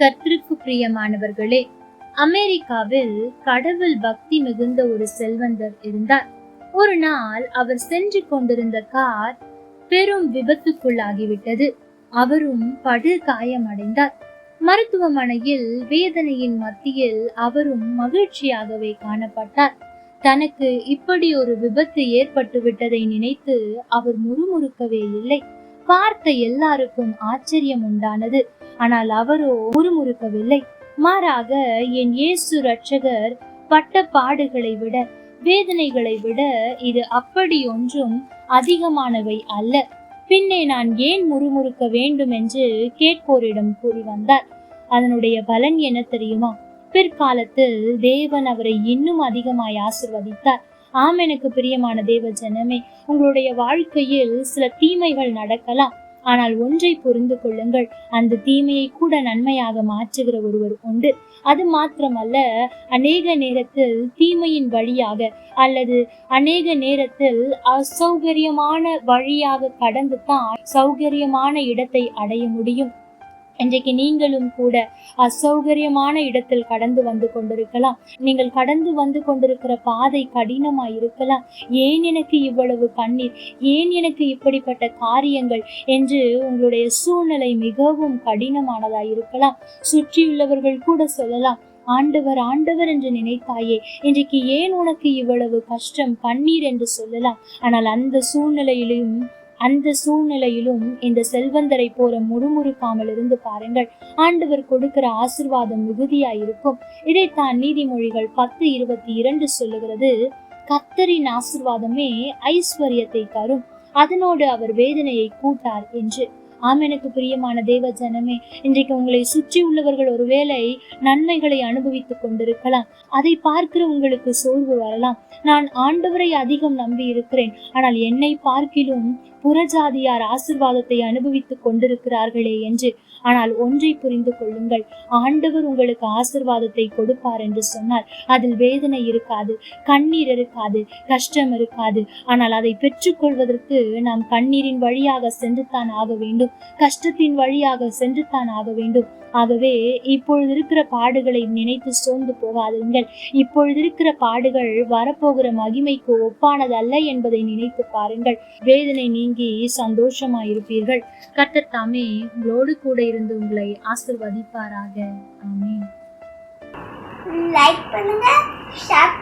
கர்த்தருக்கு பிரியமானவர்களே அமெரிக்காவில் கடவுள் பக்தி மிகுந்த ஒரு செல்வந்தர் இருந்தார். ஒரு நாள் அவர் சென்று கொண்டிருந்த கார் பெரும் விபத்துக்குள்ளாகிவிட்டது. அவரும் படு காயமடைந்தார். மருத்துவமனையில் வேதனையின் மத்தியில் அவரும் மகிழ்ச்சியாகவே காணப்பட்டார். தனக்கு இப்படி ஒரு விபத்து ஏற்பட்டு விட்டதை நினைத்து அவர் முறுமுறுக்கவே இல்லை. பார்த்த எல்லாருக்கும் ஆச்சரியம் உண்டானது. ஆனால் அவரோ முறுமுறுக்கவில்லை மாறாக என் இயேசு ரட்சகர் பட்ட பாடுகளை விட வேதனைகளை விட இது அப்படி ஒன்றும் அதிகமானவை அல்ல. பின்னே நான் ஏன் முறுமுறுக்க வேண்டும் என்று கேட்போரிடம் கூறி வந்தார். அதனுடைய பலன் என்ன தெரியுமா? பிற்காலத்தில் தேவன் அவரை இன்னும் அதிகமாய் ஆசிர்வதித்தார். ஆம் எனக்கு பிரியமான தேவ ஜனமே உங்களுடைய வாழ்க்கையில் சில தீமைகள் நடக்கலாம். ஆனால் ஒன்றை புரிந்து கொள்ளுங்கள். அந்த தீமையை கூட நன்மையாக மாற்றுகிற ஒருவர் உண்டு. அது மாத்திரமல்ல அநேக நேரத்தில் தீமையின் வழியாக அல்லது அநேக நேரத்தில் அசௌகரியமான வழியாக கடந்து தான் சௌகரியமான இடத்தை அடைய முடியும். இன்றைக்கு நீங்களும் கூட அசௌகரியமான இடத்தில் கடந்து வந்து கொண்டிருக்கலாம். நீங்கள் கடந்து வந்து கொண்டிருக்கிற பாதை கடினமாய் இருக்கலாம். ஏன் எனக்கு இவ்வளவு கண்ணீர்? ஏன் எனக்கு இப்படிப்பட்ட காரியங்கள்? என்று உங்களுடைய சூழ்நிலை மிகவும் கடினமானதாய் இருக்கலாம். சுற்றியுள்ளவர்கள் கூட சொல்லலாம் ஆண்டவர் ஆண்டவர் என்று நினைத்தாயே இன்றைக்கு ஏன் உனக்கு இவ்வளவு கஷ்டம் கண்ணீர்? என்று சொல்லலாம். ஆனால் அந்த சூழ்நிலையிலும் அந்த சூழ்நிலையிலும் இந்த செல்வந்தரை போல முறுமுறுக்காமல் இருந்து பாருங்கள். ஆண்டவர் கொடுக்கிற ஆசிர்வாதம் மிகுதியா இருக்கும் இதைத்தான் நீதிமொழிகள் பத்து இருபத்தி இரண்டு சொல்லுகிறது. கத்தரின் ஆசிர்வாதமே ஐஸ்வர்யத்தை தரும். அதனோடு அவர் வேதனையை கூட்டார் என்று. ஆம் எனக்கு பிரியமான தேவ ஜனமே இன்றைக்கு உங்களை சுற்றி உள்ளவர்கள் ஒருவேளை நன்மைகளை அனுபவித்துக் கொண்டிருக்கலாம். அதை பார்க்கிற உங்களுக்கு சோர்வு வரலாம். நான் ஆண்டவரை அதிகம் நம்பி இருக்கிறேன் ஆனால் என்னை பார்க்கிலும் புறஜாதியார் ஆசிர்வாதத்தை அனுபவித்துக் கொண்டிருக்கிறார்களே என்று. ஆனால் ஒன்றை புரிந்து கொள்ளுங்கள். ஆண்டவர் உங்களுக்கு ஆசிர்வாதத்தை கொடுப்பார் என்று சொன்னால் அதில் வேதனை இருக்காது கண்ணீர் இருக்காது கஷ்டம் இருக்காது. ஆனால் அதை பெற்றுக்கொள்வதற்கு நாம் கண்ணீரின் வழியாக சென்றுத்தான் ஆக வேண்டும். கஷ்டத்தின் வழியாக சென்றுத்தான் ஆக வேண்டும். ஆகவே இப்பொழுது இருக்கிற பாடுகளை நினைத்து சோர்ந்து போகாதீர்கள். இப்பொழுது இருக்கிற பாடுகள் வரப்போகிற மகிமைக்கு ஒப்பானதல்ல என்பதை நினைத்து பாருங்கள். வேதனை நீங்கி சந்தோஷமாயிருப்பீர்கள். கர்த்தர் தாமே உங்களோடு கூட இருந்து உங்களை ஆசிர்வதிப்பாராக. ஆமென். லைக் பண்ணுங்க ஷேர் பண்ணுங்க